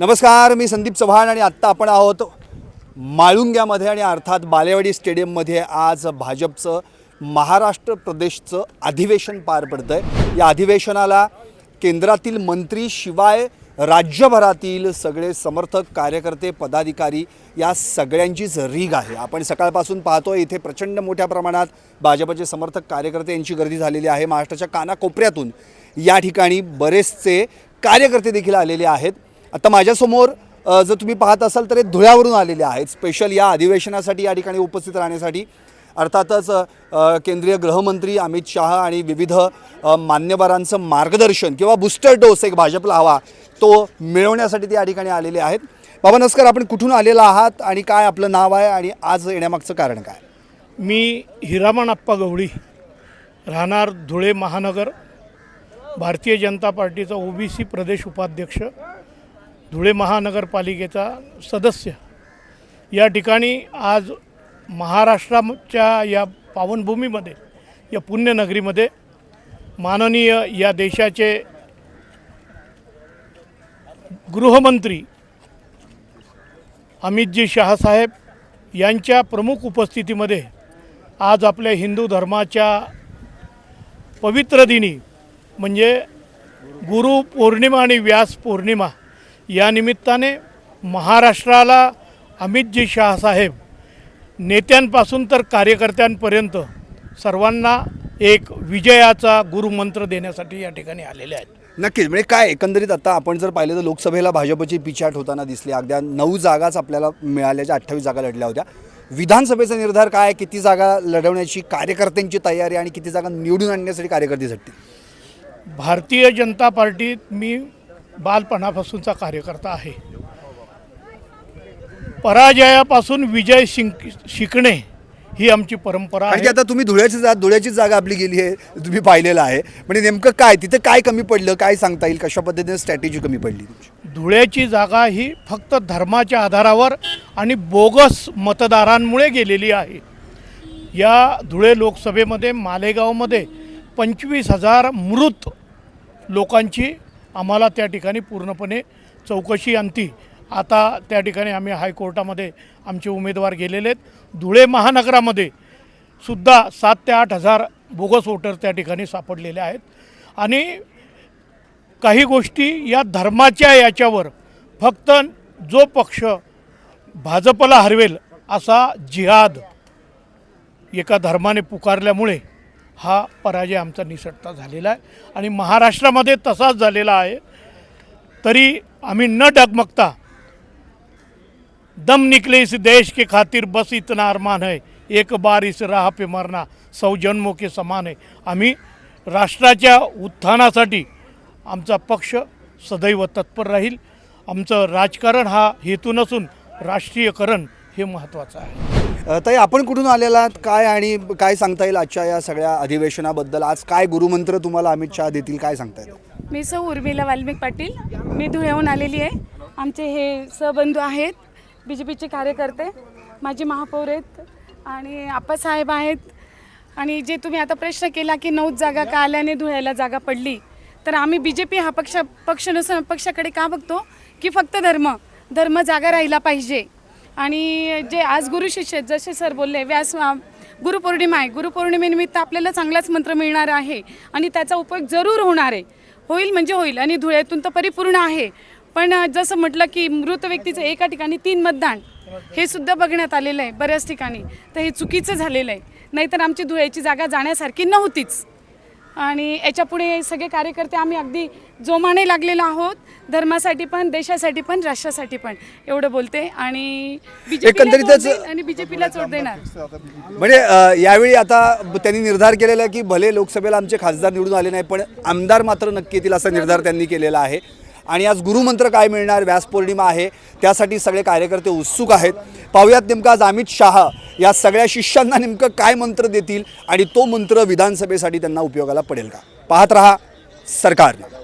नमस्कार मी संदीप चव्हाण आणि आत्ता आपण आहोत माळुंग्यामध्ये आणि अर्थात बालेवाडी स्टेडियममध्ये आज भाजपचं महाराष्ट्र प्रदेशचं अधिवेशन पार पडतं आहे या अधिवेशनाला केंद्रातील मंत्री शिवाय राज्यभरातील सगळे समर्थक कार्यकर्ते पदाधिकारी या सगळ्यांचीच रीग आहे. आपण सकाळपासून पाहतोय इथे प्रचंड मोठ्या प्रमाणात भाजपचे समर्थक कार्यकर्ते यांची गर्दी झालेली आहे. महाराष्ट्राच्या कानाकोपऱ्यातून या ठिकाणी बरेचसे कार्यकर्ते देखील आलेले आहेत. आता माझ्यासमोर जर तुम्ही पाहत असाल तर हे धुळ्यावरून आलेले आहेत. स्पेशल या अधिवेशनासाठी या ठिकाणी उपस्थित राहण्यासाठी. अर्थातच केंद्रीय गृहमंत्री अमित शहा आणि विविध मान्यवरांचं मार्गदर्शन किंवा बूस्टर डोस एक भाजपला हवा तो मिळवण्यासाठी ते या ठिकाणी आलेले आहेत. बाबा नमस्कार. आपण कुठून आलेला आहात आणि काय आपलं नाव आहे आणि आज येण्यामागचं कारण काय? मी हिरामण आप्पा गवळी राहणार धुळे महानगर भारतीय जनता पार्टीचा ओबीसी प्रदेश उपाध्यक्ष धुळे महानगरपालिकेचा सदस्य. या ठिकाणी आज महाराष्ट्राच्या या पावनभूमीमध्ये या पुण्यनगरीमध्ये माननीय या देशाचे गृहमंत्री अमितजी शहासाहेब यांच्या प्रमुख उपस्थितीमध्ये आज आपल्या हिंदू धर्माच्या पवित्र दिनी म्हणजे गुरु पौर्णिमा आणि व्यास पौर्णिमा या निमित्ताने महाराष्ट्राला अमितजी शहासाहेब नेत्यांपासून तर कार्यकर्त्यांपर्यंत सर्वांना एक विजयाचा गुरुमंत्र देण्यासाठी या ठिकाणी आलेले आहेत. नक्कीच. म्हणजे काय एकंदरीत आता आपण जर पाहिलं तर लोकसभेला भाजपची पिछाट होताना दिसली. अगद्या नऊ जागाच आपल्याला मिळाल्याच्या अठ्ठावीस जागा लढल्या होत्या. विधानसभेचा निर्धार काय किती जागा लढवण्याची कार्यकर्त्यांची तयारी आणि किती जागा निवडून आणण्यासाठी कार्यकर्ते झटतील? भारतीय जनता पार्टीत मी बालपणापासूनचा कार्यकर्ता आहे. पराजयापासून विजय शिंक शिकणे ही आमची परंपरा आहे. आता तुम्ही धुळ्याची जा धुळ्याची जागा आपली गेली आहे तुम्ही पाहिलेलं आहे. म्हणजे नेमकं काय तिथे काय कमी पडलं काय सांगता येईल कशा पद्धतीने स्ट्रॅटेजी कमी पडली तुमची? धुळ्याची जागा ही फक्त धर्माच्या आधारावर आणि बोगस मतदारांमुळे गेलेली आहे. या धुळे लोकसभेमध्ये मालेगावमध्ये पंचवीस हजार मृत लोकांची आम्हाला त्या ठिकाणी पूर्णपणे चौकशी आणती आता त्या ठिकाणी आम्ही हायकोर्टामध्ये आमचे उमेदवार गेलेले आहेत. धुळे महानगरामध्ये सुद्धा सात ते आठ हजार बोगस वोटर त्या ठिकाणी सापडलेले आहेत. आणि काही गोष्टी या धर्माच्या याच्यावर फक्त जो पक्ष भाजपला हरवेल असा जिहाद एका धर्माने पुकारल्यामुळे हा पराजय आमचा निसटता झालेला आहे. आणि महाराष्ट्रामध्ये तसाच झालेला आहे. तरी आम्ही न डगमगता दम निकले इस देश के खातिर बस इतना अरमान है. एक बार इस राह पे मरना सौ जन्मों के समान आहे आम्ही राष्ट्राच्या उत्थानासाठी आमचा पक्ष सदैव तत्पर राहील. आमचं राजकारण हा हेतू नसून राष्ट्रीयकरण हे महत्त्वाचं आहे. ताई आपण कुठून आलेला आहात? काय आणि काय सांगता येईल आजच्या या सगळ्या अधिवेशनाबद्दल? आज काय गुरुमंत्र तुम्हाला अमित शहा देतील? काय सांगता येईल? मी सौ उर्मिला वाल्मिक पाटील. मी धुळ्याहून आलेली आहे. आमचे हे सहबंधू आहेत बी जे पीचे कार्यकर्ते माझे महापौर आहेत आणि आप्पासाहेब आहेत. आणि जे तुम्ही आता प्रश्न केला की नऊ जागा का आल्याने धुळ्याला जागा पडली तर आम्ही बी जे पी हा पक्ष पक्ष नसून पक्षाकडे का बघतो? की फक्त धर्म धर्म जागा राहिला पाहिजे. आणि जे आज गुरु शिष्य जसे सर बोलले व्यास गुरुपौर्णिमा आहे. गुरुपौर्णिमेनिमित्त आपल्याला चांगलाच मंत्र मिळणार आहे आणि त्याचा उपयोग जरूर होणार आहे. होईल म्हणजे होईल आणि धुळ्यातून तर परिपूर्ण आहे. पण जसं म्हटलं की मृत व्यक्तीचं एका ठिकाणी तीन मतदान हे सुद्धा बघण्यात आलेलं आहे बऱ्याच ठिकाणी. तर हे चुकीचं झालेलं आहे. नाहीतर आमची धुळ्याची जागा जाण्यासारखी नव्हतीच. आणि याच्यापुढे सगळे कार्यकर्ते आम्ही अगदी जोमाने लागलेलो आहोत. धर्मासाठी पण देशासाठी पण राष्ट्रासाठी पण. एवढं बोलते. आणि एकंदरीतच- आणि बीजेपीला चोट देणार. म्हणजे यावेळी आता त्यांनी निर्धार केलेला आहे की भले लोकसभेला आमचे खासदार निवडून आले नाही पण आमदार मात्र नक्की येतील असा निर्धार त्यांनी केलेला आहे. आणि आज गुरुमंत्र काय मिळणार? व्यास पौर्णिमा आहे. त्यासाठी सगळे कार्यकर्ते उत्सुक आहेत. पाहुयात नेमकं आज अमित शहा या सगळ्या शिष्यांना नेमकं काय मंत्र देतील आणि तो मंत्र विधानसभेसाठी त्यांना उपयोगाला पडेल का? पाहत रहा सरकारनं